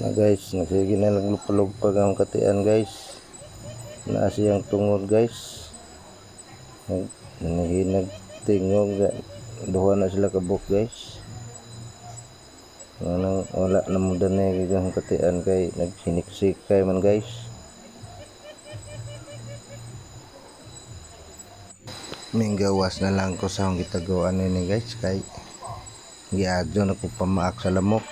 na guys nasige na naglupalugpag ang katian guys. Naa siyang tungod guys. Nag- nanahinag tingog ga- duha na sila kabuk guys Anang wala na mo danay ang katian kay nagsiniksik kay man guys. Minggawas na lang ko sa akong gitagawan ni guys kay giadyo na ko pamaak sa lamok.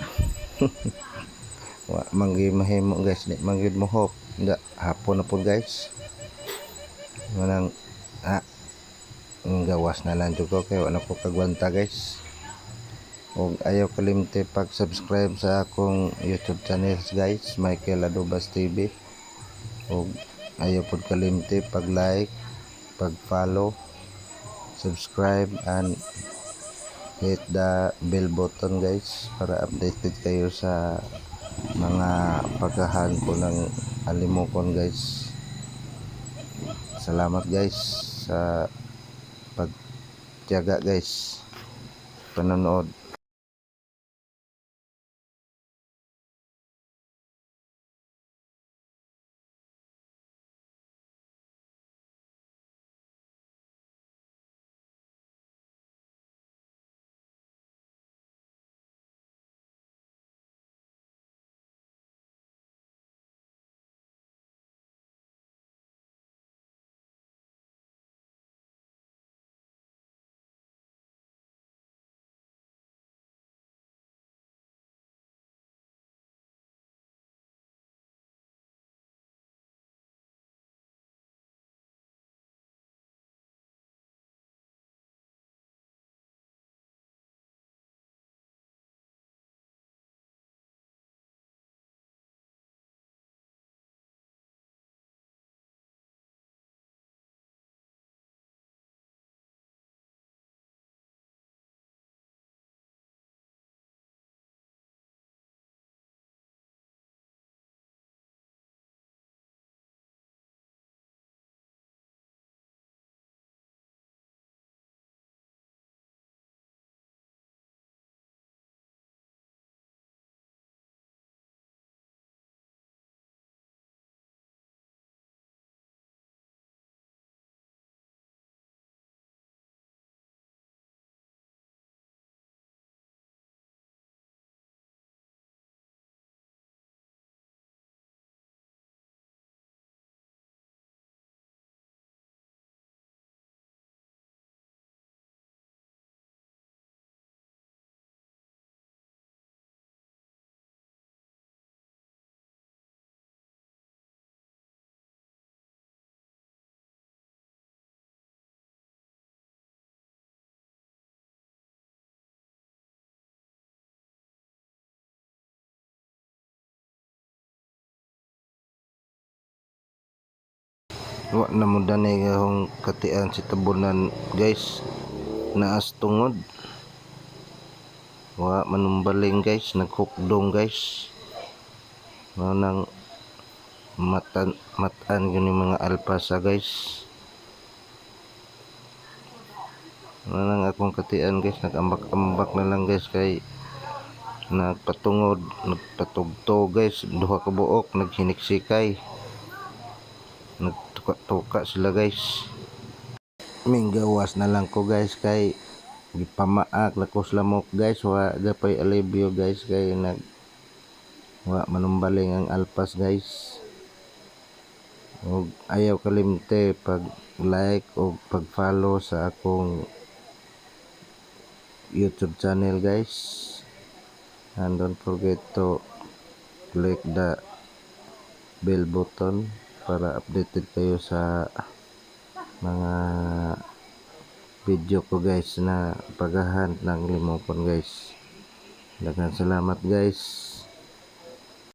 Wa manggi mahimo guys di manggid mo hop. Da hapon na po guys. Manang ah gawas na lang ko kay wala ko kagwanta guys ug ayaw kalimte pag subscribe sa akong youtube channel guys Michael Adobas TV ug ayaw pod kalimte pag like pag follow subscribe and hit the bell button guys para updated kayo sa mga pagkahan ko ng alimokon guys. Salamat guys sa pagtiyaga guys. Panonood wa na mo danay akong katian si tabunan guys. Naas tungod. Wa manumbaling guys. Naghukdong guys. Mao nang matan matan yun yung mga alpasa guys. Mao nang akong katian guys. Nagambak-ambak na lang guys kay nagpatungod nagpatugtog guys. Duha ka buok naghiniksikay nagtuka-tuka sila guys. Minggawas na lang ko guys kay gipamaak na ko sa lamok guys. Wa gapay alibyo guys kay nag wa manumbaling ang alpas guys. Ug ayaw kalimte pag like o pag follow sa akong youtube channel guys. And don't forget to click the bell button para updated kayo sa mga video ko guys na paghahunt ng limokon guys. Daghang salamat guys